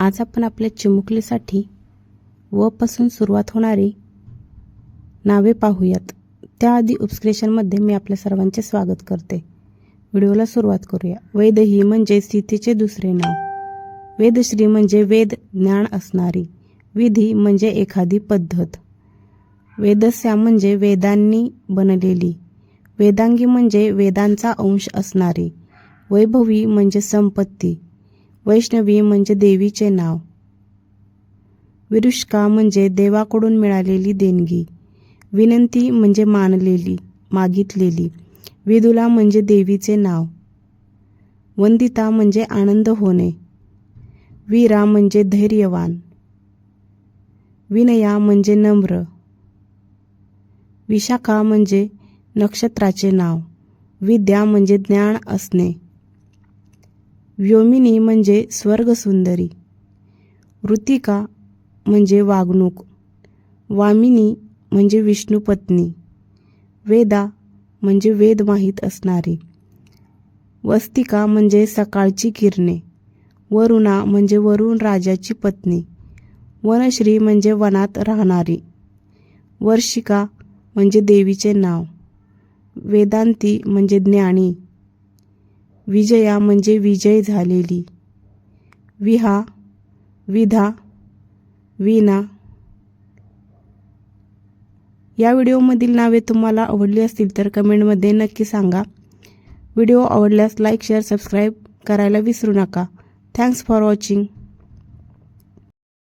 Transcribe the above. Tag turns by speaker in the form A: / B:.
A: आज आपण आपल्या चिमुकलीसाठी वपासून सुरुवात होणारी नावे पाहूयात. त्याआधी उपस्क्रेशनमध्ये मी आपल्या सर्वांचे स्वागत करते. व्हिडिओला सुरुवात करूया. वेदही म्हणजे सीतेचे दुसरे नाव. वेदश्री म्हणजे वेद ज्ञान असणारी. विधी म्हणजे एखादी पद्धत. वेदस्या म्हणजे वेदांनी बनलेली. वेदांगी म्हणजे वेदांचा अंश असणारी. वैभवी म्हणजे संपत्ती. वैष्णवी म्हणजे देवीचे नाव. विरुष्का म्हणजे देवाकडून मिळालेली देणगी. विनंती म्हणजे मानलेली मागितलेली. विदुला म्हणजे देवीचे नाव. वंदिता म्हणजे आनंद होणे. वीरा म्हणजे धैर्यवान. विनया म्हणजे नम्र. विशाखा म्हणजे नक्षत्राचे नाव. विद्या म्हणजे ज्ञान असणे. व्योमिनी म्हणजे स्वर्गसुंदरी. ऋतिका म्हणजे वागणूक. वामिनी म्हणजे विष्णुपत्नी वेदा म्हणजे वेद माहीत असणारी. वस्तिका म्हणजे सकाळची किरणे. वरुणा म्हणजे वरुण राजाची पत्नी. वनश्री म्हणजे वनात राहणारी. वर्षिका म्हणजे देवीचे नाव. वेदांती म्हणजे ज्ञानी. विजया म्हणजे विजय झालेली. विहा विधा विना या व्हिडिओमधील नावे तुम्हाला आवडली असतील तर कमेंटमध्ये नक्की सांगा. व्हिडिओ आवडल्यास लाईक शेअर सबस्क्राईब करायला विसरू नका. Thanks for watching